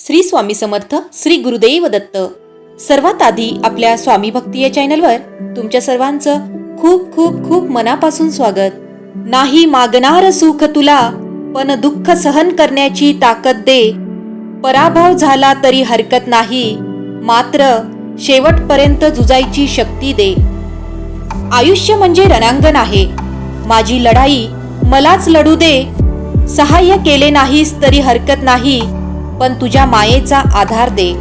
श्री स्वामी समर्थ श्री गुरुदेव दत्त. सर्वात आधी आपल्या स्वामी भक्ती या चॅनलवर तुमच्या सर्वांचं खूप खूप खूप मनापासून स्वागत. नाही मागणार सुख तुला पण दुःख सहन करण्याची ताकद दे. पराभव झाला तरी हरकत नाही मात्र शेवटपर्यंत जुजायची शक्ती दे. आयुष्य म्हणजे रणांगण आहे. माझी लढाई मलाच लढू दे. सहाय्य केले नाहीस तरी हरकत नाही पण तुझ्या मायेचा आधार दे.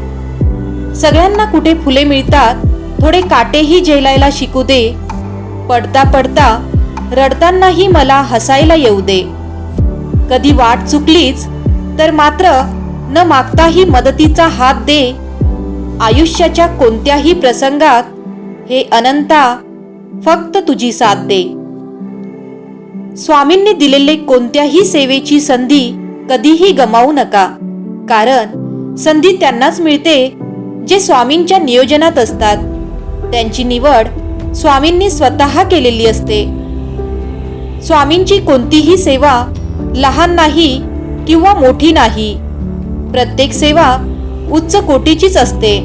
सगळ्यांना कुठे फुले मिळतात थोडे काटेही झेलायला शिकू दे. पडता पडता रडतानाही मला हसायला येऊ दे. कधी वाट चुकलीच तर मात्र न मागताही मदतीचा हात दे. आयुष्याच्या कोणत्याही प्रसंगात हे अनंता फक्त तुझी साथ दे. स्वामींनी दिलेले कोणत्याही सेवेची संधी कधीही गमावू नका. कारण संधी त्यांनाच मिळते जे स्वामींच्या नियोजनात असतात. त्यांची निवड स्वामींनी स्वतः केलेली असते. स्वामींची कोणतीही सेवा लहान नाही किंवा मोठी नाही. प्रत्येक सेवा उच्च कोटीचीच असते.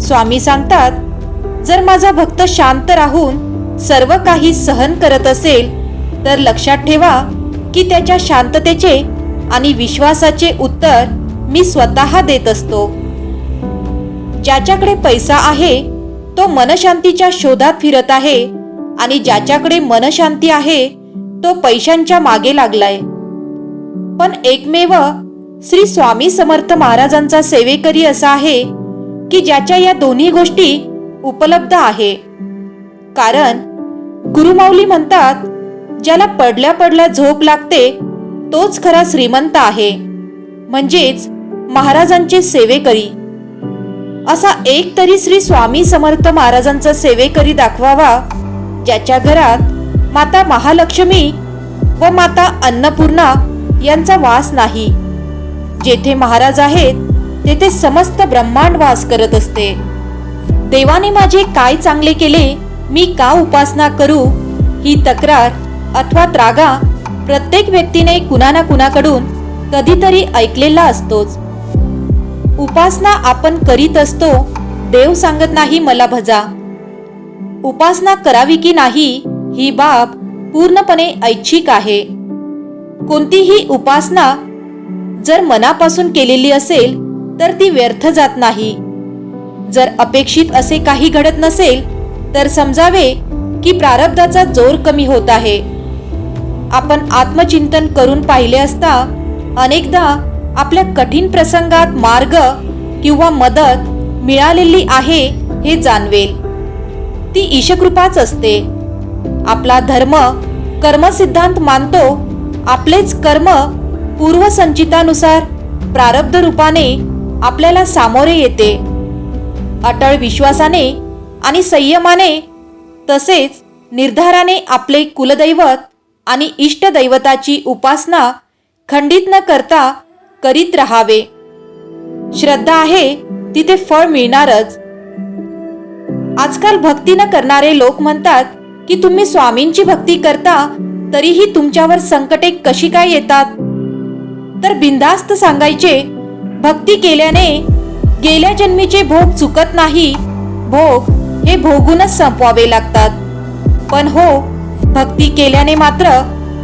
स्वामी सांगतात जर माझा भक्त शांत राहून सर्व काही सहन करत असेल तर लक्षात ठेवा की त्याच्या शांततेचे आणि विश्वासाचे उत्तर मी स्वतः देत असतो. ज्याच्याकडे पैसा आहे तो मनशांतीच्या शोधात फिरत आहे आणि ज्याच्याकडे मनशांती आहे तो पैशांच्या मागे लागलाय. पण एकमेव श्री स्वामी समर्थ महाराजांचा सेवेकरी असा आहे की ज्याच्या या दोन्ही गोष्टी उपलब्ध आहे. कारण गुरुमाऊली म्हणतात ज्याला पडल्या पडल्या झोप लागते तोच खरा श्रीमंत आहे. म्हणजेच महाराजांचे सेवेकरी असा एक तरी श्री स्वामी समर्थ महाराजांचा सेवेकरी दाखवावा ज्याच्या घरात माता महालक्ष्मी व माता अन्नपूर्णा यांचा वास नाही. जेथे महाराज आहेत तेथे समस्त ब्रह्मांड वास करत असते. देवाने माझे काय चांगले केले मी का उपासना करू? ही तक्रार अथवा त्रागा प्रत्येक व्यक्तीने कुणा ना कुणाकडून कधीतरी ऐकलेला असतोच. उपासना आपण करीत असतो देव सांगत नाही मला भजा. उपासना करावी की नाही ही बाब पूर्णपणे ऐच्छिक आहे. कोणतीही उपासना जर मनापासून केलेली असेल तर ती व्यर्थ जात नाही. जर अपेक्षित असे काही घडत नसेल तर समजावे की प्रारब्धाचा जोर कमी होत आहे. आपण आत्मचिंतन करून पाहिले असता अनेकदा आपल्या कठीण प्रसंगात मार्ग किंवा मदत मिळालेली आहे हे जाणवेल. ती ईशकृपाच असते. आपला धर्म कर्मसिद्धांत मानतो. आपलेच कर्म पूर्वसंचितानुसार प्रारब्ध रूपाने आपल्याला सामोरे येते. अटळ विश्वासाने आणि संयमाने तसेच निर्धाराने आपले कुलदैवत आणि इष्टदैवताची उपासना खंडित न करता करीत राहावे. श्रद्धा आहे तिथे फळ मिळणारच. आजकाल भक्ती न करणारे लोक म्हणतात की तुम्ही स्वामींची भक्ती करता तरीही तुमच्यावर संकटे कशी काय येतात? तर बिंदास्त सांगायचे भक्ती केल्याने गेल्या जन्मीचे भोग चुकत नाही. भोग हे भोगूनच संपवावे लागतात. पण हो भक्ती केल्याने मात्र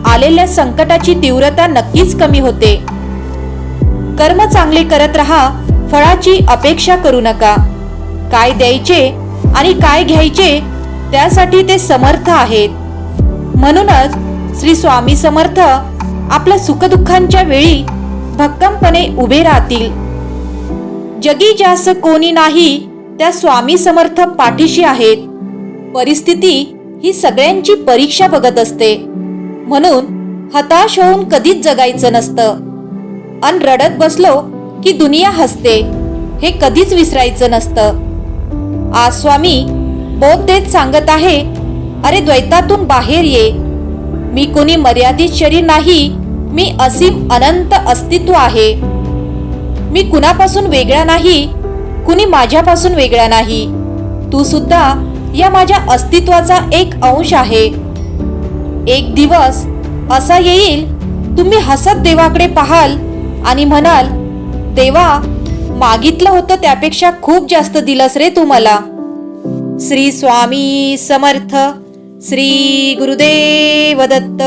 आलेल्या संकटाची तीव्रता नक्कीच कमी होते. कर्म चांगले करत राहा फळाची अपेक्षा करू नका. काय द्यायचे आणि काय घ्यायचे त्यासाठी ते समर्थ आहेत. म्हणूनच श्री स्वामी समर्थ आपल्या सुखदुःखांच्या वेळी भक्कमपणे उभे राहतील. जगी जास कोणी नाही त्या स्वामी समर्थ पाठीशी आहेत. परिस्थिती ही सगळ्यांची परीक्षा बघत असते. म्हणून हताश होऊन कधीच जगायचं नसतं. अन रडत बसलो की दुनिया हसते. हे कधीच विसरायचं नसतं. आज स्वामी बोध देत सांगत आहे अरे द्वैतातून बाहेर ये. मी कोणी मर्यादित शरीर नाही मी असीम अनंत अस्तित्व आहे. मी कुणापासून वेगळा नाही कुणी माझ्यापासून वेगळा नाही. तू सुद्धा या माझ्या अस्तित्वाचा एक अंश आहे. एक दिवस असा येईल तुम्ही हसत देवाकडे पाहाल आणि म्हणाल देवा मागितलं होतं त्यापेक्षा खूप जास्त दिलंस रे तू मला. श्री स्वामी समर्थ श्री गुरुदेव दत्त